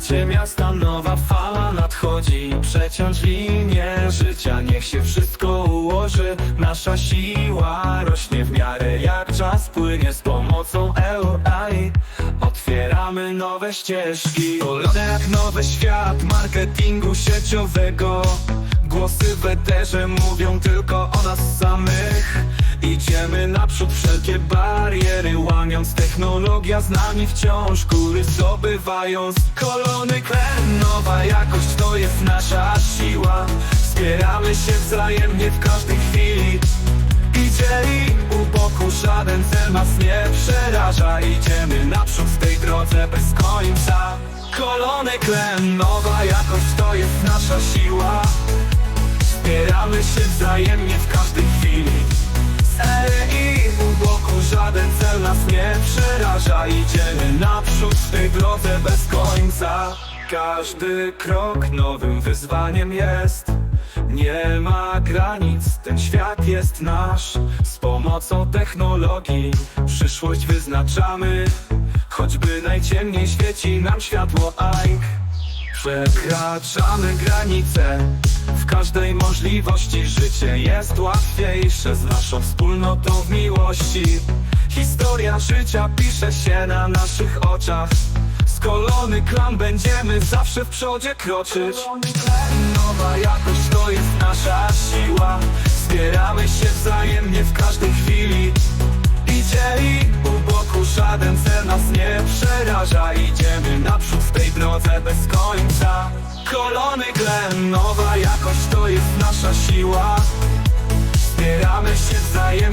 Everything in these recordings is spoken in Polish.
Życie miasta, nowa fala nadchodzi. Przeciąć linię życia, niech się wszystko ułoży. Nasza siła rośnie w miarę jak czas płynie Z pomocą AI otwieramy nowe ścieżki. Kolone jak nowy świat marketingu sieciowego. Głosy w eterze mówią tylko o nas samych. Idziemy naprzód, wszelkie bariery łamiąc Technologia z nami wciąż góry zdobywają. Z kolony klen, nowa jakość to jest nasza siła. Wspieramy się wzajemnie w każdej chwili. I dzieli u boku żaden cel nas nie przeraża. Idziemy naprzód w tej drodze bez końca. Kolony klen, nowa jakość to jest nasza siła. Wspieramy się wzajemnie w każdej przeraża Idziemy naprzód w tej drodze bez końca. Każdy krok nowym wyzwaniem jest. Nie ma granic, ten świat jest nasz. Z pomocą technologii przyszłość wyznaczamy. Choćby najciemniej świeci nam światło AIK Przekraczamy granice. W każdej możliwości życie jest łatwiejsze Z naszą wspólnotą w miłości Historia życia pisze się na naszych oczach. Z kolony klan będziemy zawsze w przodzie kroczyć. Nowa jakość to jest nasza siła. Wspieramy się wzajemnie w każdej chwili. I dzieli U boku żaden cel nas nie przeraża. Idziemy naprzód w tej drodze bez końca. Kolony Glen, nowa jakość to jest nasza siła. Wspieramy się wzajemnie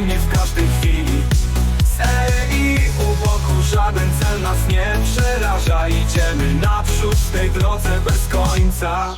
Idziemy naprzód w tej drodze bez końca